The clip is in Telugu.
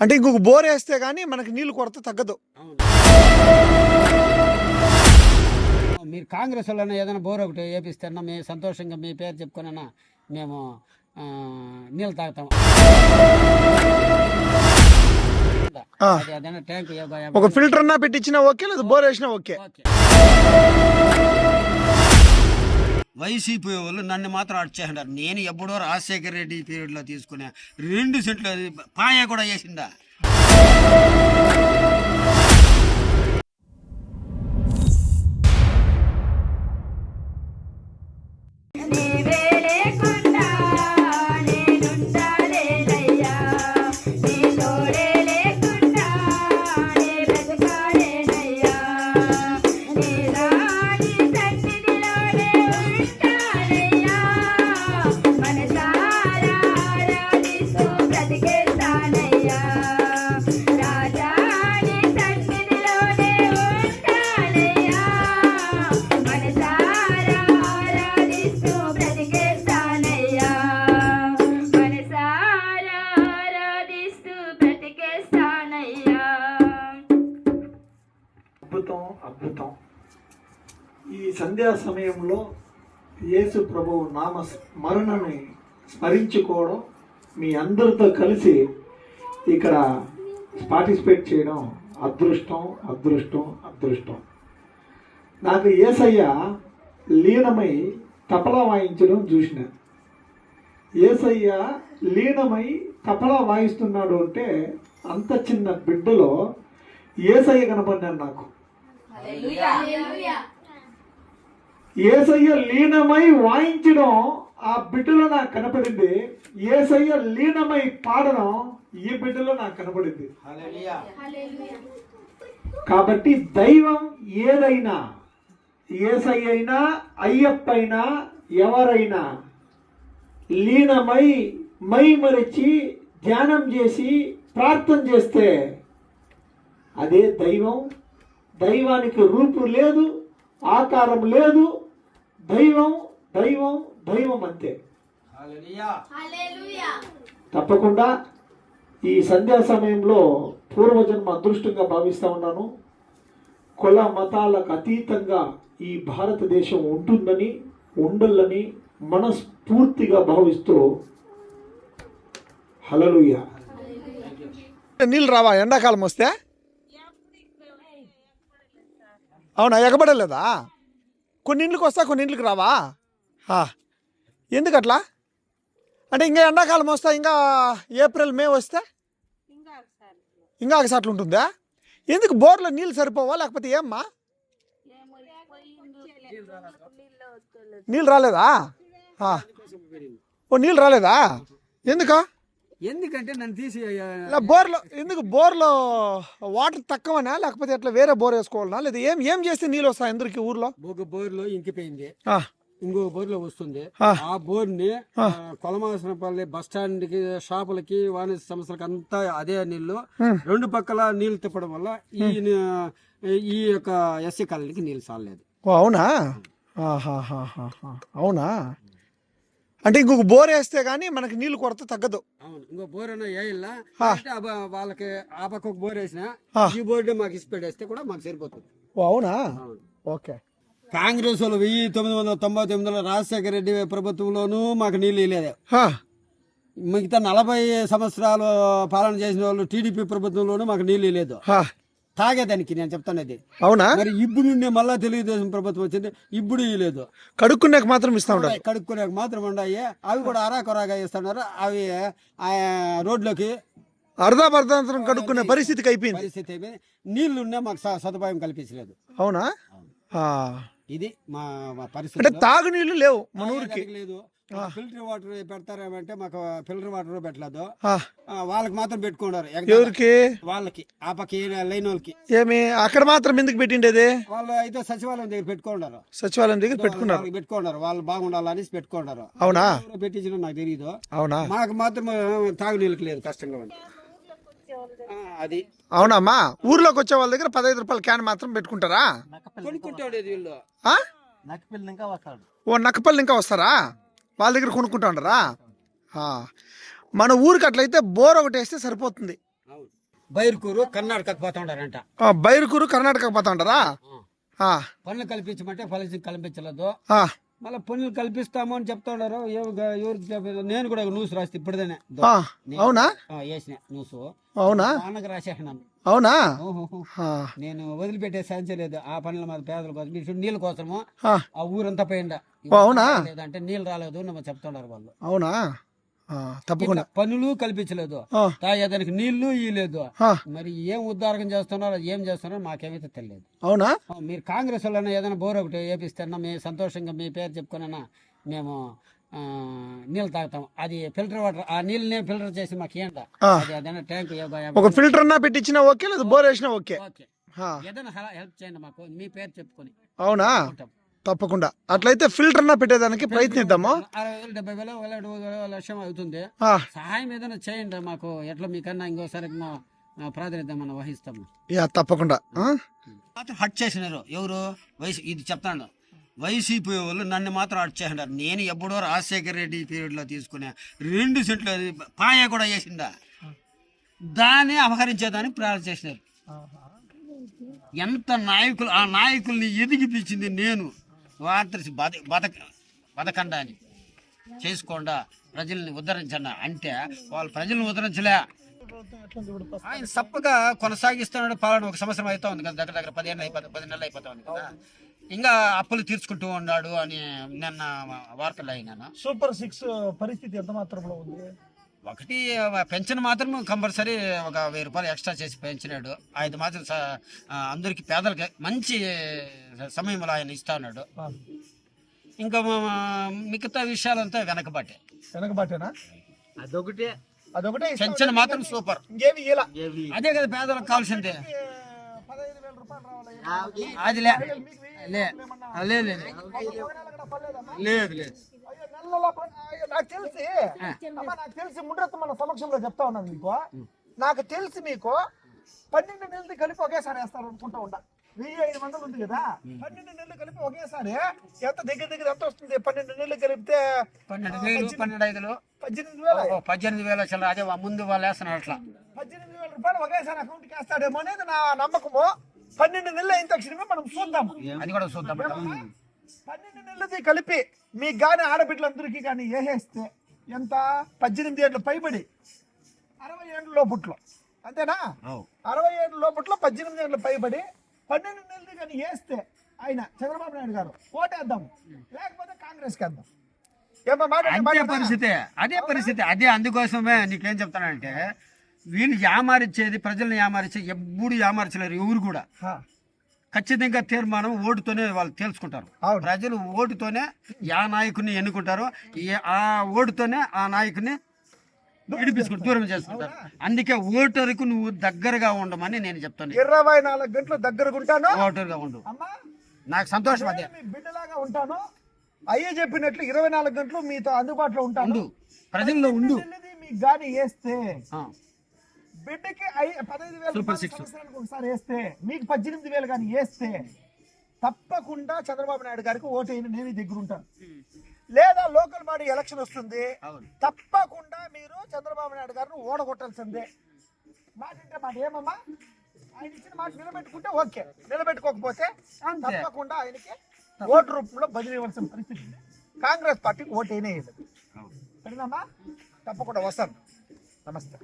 అంటే ఇంకొక బోర్ వేస్తే కానీ మనకి నీళ్ళు కొరత తగ్గదు. మీరు కాంగ్రెస్ వాళ్ళైనా ఏదైనా బోర్ ఒకటి వేపిస్తారన్నా మేము సంతోషంగా మీ పేరు చెప్పుకున్నా మేము నీళ్ళు తాగుతాం. ఒక ఫిల్టర్ అన్నా పెట్టించినా ఓకే లేదు బోర్ వేసినా ఓకే. వైసీపీ వాళ్ళు నన్ను మాత్రం అడిచేసినారు నేను ఎప్పుడో రాజశేఖర రెడ్డి పీరియడ్లో తీసుకునే రెండు సెంట్లు పాయ కూడా వేసిందా నీవే ప్రభు నామ స్మరణని స్మరించుకోవడం మీ అందరితో కలిసి ఇక్కడ పార్టిసిపేట్ చేయడం అదృష్టం అదృష్టం అదృష్టం. నాకు ఏసయ్య లీనమై తపలా వాయించడం చూసిన. ఏసయ్య లీనమై తపలా వాయిస్తున్నాడు అంటే అంత చిన్న బిడ్డలో ఏసయ్య కనపడ్డాడు నాకు. ఏసయ్య లీనమై వాయించడం ఆ బిడ్డలో నాకు కనపడింది. ఏసయ్య లీనమై పాడడం ఈ బిడ్డలో నాకు కనపడింది. కాబట్టి దైవం ఏదైనా ఏసయ్య అయినా అయ్యప్ప అయినా ఎవరైనా లీనమై మై మరిచి ధ్యానం చేసి ప్రార్థన చేస్తే అదే దైవం. దైవానికి రూపు లేదు ఆకారం లేదు దైవం దైవం దైవం అంతే. తప్పకుండా ఈ సంధ్యా సమయంలో పూర్వజన్మ అదృష్టంగా భావిస్తా ఉన్నాను. కుల మతాలకు అతీతంగా ఈ భారతదేశం ఉంటుందని ఉండాలని మనస్ఫూర్తిగా భావిస్తూ హలలుయ నీళ్ళు రావా? ఎండాకాలం వస్తే? అవునా ఎగబడలేదా? కొన్ని ఇండ్లకు వస్తా కొన్ని ఇండ్లకు రావా? ఆ. ఎందుకు అట్లా? అంటే ఇంకా ఎండాకాలం వస్తా ఇంకా ఏప్రిల్ మే వస్తే? ఇంకా ఒకసారి ఉంటుందా? ఎందుకు బోర్లో నీళ్ళు సరిపోవా లేకపోతే ఏమ్మా? నీళ్ళు రాలేదా? ఆ. ఓ నీళ్ళు రాలేదా? ఎందుకా? ఎందుకంటే నన్ను తీసి బోర్లో ఎందుకు బోర్లో వాటర్ తక్కువనా? లేకపోతే ఎట్లా వేరే బోర్ వేసుకోవాలనా? లేదా ఏం ఏం చేస్తే నీళ్ళు వస్తాయి అందరికి ఊర్లో? ఒక బోర్లో ఇంకిపోయింది. ఇంకో బోర్లో వస్తుంది. ఆ. ఆ బోర్ని కొలమాసనపల్లి బస్ స్టాండ్కి షాపులకి వాణిజ్య సంస్థలకి అంతా అదే నీళ్ళు రెండు పక్కల నీళ్ళు తిప్పడం వల్ల ఈ ని- ఈ యొక్క ఎస్సీ కాలనీకి నీళ్ళు చాలలేదు ఓ అవునా. అవునా? అంటే ఇంకొక బోర్ వేస్తే కానీ మనకి నీళ్ళు కొరత తగ్గదు. అవును. ఇంకో బోర్ వేయాల వాళ్ళకి ఆ పక్క ఒక బోర్ వేసిన. ఈ బోర్డు మాకు కూడా మాకు సరిపోతుంది. ఓ అవునా. ఓకే. కాంగ్రెస్ వాళ్ళు వెయ్యి తొమ్మిది వందల తొంభై తొమ్మిదిలో రాజశేఖర రెడ్డి ప్రభుత్వంలోనూ మాకు నీళ్ళు ఇవ్వలేదు హా, మిగతా నలభై సంవత్సరాలు పాలన చేసిన వాళ్ళు టీడీపీ ప్రభుత్వంలోనూ మాకు నీళ్ళు లేదు హా. తాగేదానికి నేను చెప్తానది అవునా? మరి ఇప్పుడు నుండి మళ్ళా తెలుగుదేశం ప్రభుత్వం వచ్చింది ఇప్పుడు లేదు కడుక్కునేకి మాత్రం ఇస్తా ఉంటారు కడుక్కునే మాత్రం ఉన్నాయి అవి కూడా అరాకొరాగా ఇస్తున్నారు అవి ఆ రోడ్లోకి అర్ధా పర్ధాంతరం కడుక్కునే పరిస్థితికి అయిపోయింది. పరిస్థితి అయిపోయింది. నీళ్ళు ఉన్నా మాకు సదుపాయం కల్పించలేదు. అవునా. ఇది మా మా అంటే పరిస్థితి తాగునీళ్ళు లేవు మన ఊరికి. లేదు. ఫిల్టర్ వాటర్ పెడతారేమంటే మాకు ఫిల్టర్ వాటర్ పెట్టలేదు. వాళ్ళకి మాత్రం పెట్టుకున్నారు ఎవరికి? వాళ్ళకి ఆ పక్క లైన్ వాళ్ళకి. ఏమి? అక్కడ మాత్రం ఎందుకు పెట్టిండేది? వాళ్ళు అయితే సచివాలయం దగ్గర పెట్టుకున్నారు సచివాలయం దగ్గర పెట్టుకున్నారు. వాళ్ళకి పెట్టుకున్నారు వాళ్ళు బాగుండాలని పెట్టుకున్నారు అవునా? పెట్టించిన నాకు తెలియదు అవునా? మాకు మాత్రం తాగునీళ్ళకి లేదు కష్టంగా ఉంది. అది. అవునమ్మా ఊర్లోకి వచ్చే వాళ్ళ దగ్గర పదహైదు రూపాయల క్యాన్ మాత్రం పెట్టుకుంటారా? కొనుక్కుంటాడు వీళ్ళు. ఆ? ఓ నక్కపల్లి ఇంకా వస్తారా? వాళ్ళ దగ్గర కొనుక్కుంటా ఉండరా. మన ఊరికి అట్లయితే బోర్ ఒకటి వేస్తే సరిపోతుంది. బైరుకూరు కర్ణాటకకు పోతా ఉండారంట బైరుకూరు కర్ణాటక పోతా ఉంటారా? ఆ, పనులు కల్పించమంటే ఫలితం కల్పించలేదు. మళ్ళీ పనులు కల్పిస్తాము అని చెప్తా ఉన్నారు ఎవరు ఎవరికి. నేను కూడా న్యూస్ రాస్తే ఇప్పుడుదేనే ఆ, అవునా? వేసిన న్యూస్. అవునా? నాన్నకు రాసేసినాను. అవునా? నేను వదిలిపెట్టే సాధించలేదు ఆ పనుల మీద పేదల కోసం. మీరు చూడు నీళ్ళ కోసము ఆ, ఊరంతా పోయిందా ఓ, అవునా? లేదంటే నీళ్ళు రాలేదు అని చెప్తున్నారు వాళ్ళు. అవునా? తప్పకుండా. పనులు కల్పించలేదు. తాగేదానికి నీళ్ళు ఇయ్యలేదు. మరి ఏం ఉద్దారకం చేస్తున్నారో ఏం చేస్తున్నారో మాకేమైతే తెలియదు. అవునా? మీరు కాంగ్రెస్ వాళ్ళైనా ఏదైనా బోర్ ఒకటి వేపిస్తున్నా మేము సంతోషంగా మీ పేరు చెప్పుకున్నా మేము నీళ్ళు తాగుతాం అది ఫిల్టర్ వాటర్ ఆ నీళ్ళని ఫిల్టర్ చేసి మాకు ఏంట ఆ. అది ఏదైనా ట్యాంక్ ఒక ఫిల్టర్ అన్నా పెట్టించినా ఓకే లేదు బోర్ వేసినా ఓకే ఓకే ఏదైనా హెల్ప్ చేయండి మాకు మీ పేరు చెప్పుకొని అవునా. తప్పకుండా అట్లయితే ఫిల్టర్ అన్నా పెట్టేదానికి ప్రయత్నిద్దాము అరవై వేలు డెబ్బై వేలు వేల వేల లక్ష్యం అవుతుంది సహాయం ఏదైనా చేయండి మాకు ఎట్లా మీకన్నా ఇంకోసారి ప్రాతినిధ్యం మనం వహిస్తాము యా తప్పకుండా హట్ చేసినారు ఎవరు వైసీ ఇది చెప్తాను వైసీపీ వాళ్ళు నన్ను మాత్రం అడిచేసినారు నేను ఎప్పుడో రాజశేఖర రెడ్డి పీరియడ్లో తీసుకునే రెండు సెంట్లు అది పాయ కూడా వేసిందా దాన్ని అపహరించేదాన్ని ప్రేరణ చేసినారు. ఎంత నాయకులు ఆ నాయకుల్ని ఎదిగిపించింది నేను. వార్త బత బతక బతకండా అని చేసుకోండా ప్రజల్ని ఉద్ధరించండి. అంటే వాళ్ళు ప్రజల్ని ఉద్ధరించలే. ఆయన సప్పగా కొనసాగిస్తున్నాడు పాలన ఒక సంవత్సరం అవుతా ఉంది కదా దగ్గర దగ్గర పదిహేను అయిపోతుంది పది నెలలు అయిపోతా ఉంది కదా ఇంకా అప్పులు తీర్చుకుంటూ ఉన్నాడు అని నిన్న వార్తలు అయినాను. సూపర్ సిక్స్ పరిస్థితి ఎంత మాత్రంలో ఉంది? ఒకటి పెన్షన్ మాత్రం కంపల్సరీ ఒక వెయ్యి రూపాయలు ఎక్స్ట్రా చేసి పెంచినాడు. ఆయన మాత్రం అందరికి పేదలకి మంచి సమయంలో ఆయన ఇస్తా ఉన్నాడు. ఇంకా మిగతా విషయాలంతా వెనకబాటే. వెనకబాటేనా? అదొకటే. అదొకటే పెన్షన్ ఉంటే మాత్రం సూపర్. ఇంకేమి ఇలా అదే కదా పేదలకు కావాల్సిందే. పదహైదు వేల రూపాయలు రావాలి. అది లే. లేదు లేదు. నాకు తెలిసి అమ్మా నాకు తెలిసి ముండ్రత్తు మన సమక్షంలో చెప్తా ఉన్నాను మీకు. నాకు తెలిసి మీకు పన్నెండు నెలలు కలిపి ఒకేసారి వేస్తారు అనుకుంటా ఉండ వెయ్యి ఐదు వందలు ఉంది కదా? పన్నెండు నెలలు కలిపి ఒకేసారి ఎంత దగ్గర దగ్గర ఎంత వస్తుంది? పన్నెండు నెలలు కలిపితే పన్నెండు వేలు పన్నెండు ఐదులు. పద్దెనిమిది వేల పద్దెనిమిది వేలు చిల్లర అదే ముందు వాళ్ళు వేస్తున్నారు అట్లా. పద్దెనిమిది వేల రూపాయలు ఒకేసారి అకౌంట్కి వేస్తాడేమో అనేది నా నమ్మకము. పన్నెండు నెలలు అయిన తక్షణమే మనం చూద్దాం అది కూడా చూద్దాం. పన్నెండు నెలలది కలిపి మీకు కానీ ఆడబిడ్డలందరికీ కానీ వేసేస్తే ఎంత? పద్దెనిమిది ఏళ్ళు పైబడి అరవై ఏళ్ళ లోపుట్లో. అంతేనా? అరవై ఏళ్ళ లోపట్లో పద్దెనిమిది ఏళ్ళు పైబడి పన్నెండు నెలలు కానీ వేస్తే ఆయన చంద్రబాబు నాయుడు గారు ఓటేద్దాం. లేకపోతే కాంగ్రెస్కి వేద్దాం. అదే పరిస్థితి అదే పరిస్థితి అదే అందుకోసమే నీకేం చెప్తానంటే వీళ్ళు యామారిచ్చేది ప్రజల్ని యామారిచ్చేది ఎప్పుడు యామార్చలేరు ఎవరు కూడా. ఖచ్చితంగా తీర్మానం ఓటుతోనే వాళ్ళు తేల్చుకుంటారు. ప్రజలు ఓటుతోనే యా నాయకుడిని ఎన్నుకుంటారు. ఆ ఓటుతోనే ఆ నాయకుడిని విడిపించుకుంటారు దూరం చేసుకుంటారు అందుకే ఓటరుకు నువ్వు దగ్గరగా ఉండమని నేను చెప్తాను. ఇరవై నాలుగు గంటలు దగ్గరగుంటాను ఓటరుగా ఉండు. అమ్మా నాకు సంతోషం అదే. బిడ్డలాగా ఉంటాను. అయ్యే చెప్పినట్లు ఇరవై నాలుగు గంటలు మీతో అందుబాటులో ఉంటాను. ఉండు. ప్రజల్లో ఉండు. మీకు గాని వేస్తే బిడ్డకి పదహైదు వేల ఒకసారి వేస్తే మీకు పద్దెనిమిది వేలు కానీ వేస్తే తప్పకుండా చంద్రబాబు నాయుడు గారికి ఓటు అయిన నేను దగ్గర ఉంటాను. లేదా లోకల్ బాడీ ఎలక్షన్ వస్తుంది తప్పకుండా మీరు చంద్రబాబు నాయుడు గారిని ఓడగొట్టాల్సిందే. మాట అంటే మాట ఏమమ్మా? ఆయన ఇచ్చిన మాట నిలబెట్టుకుంటే ఓకే. నిలబెట్టుకోకపోతే. తప్పకుండా ఆయనకి ఓటు రూపంలో బదిలీ ఇవ్వాల్సిన పరిస్థితి. కాంగ్రెస్ పార్టీకి ఓటు అయినా తప్పకుండా వస్తాను. నమస్తే.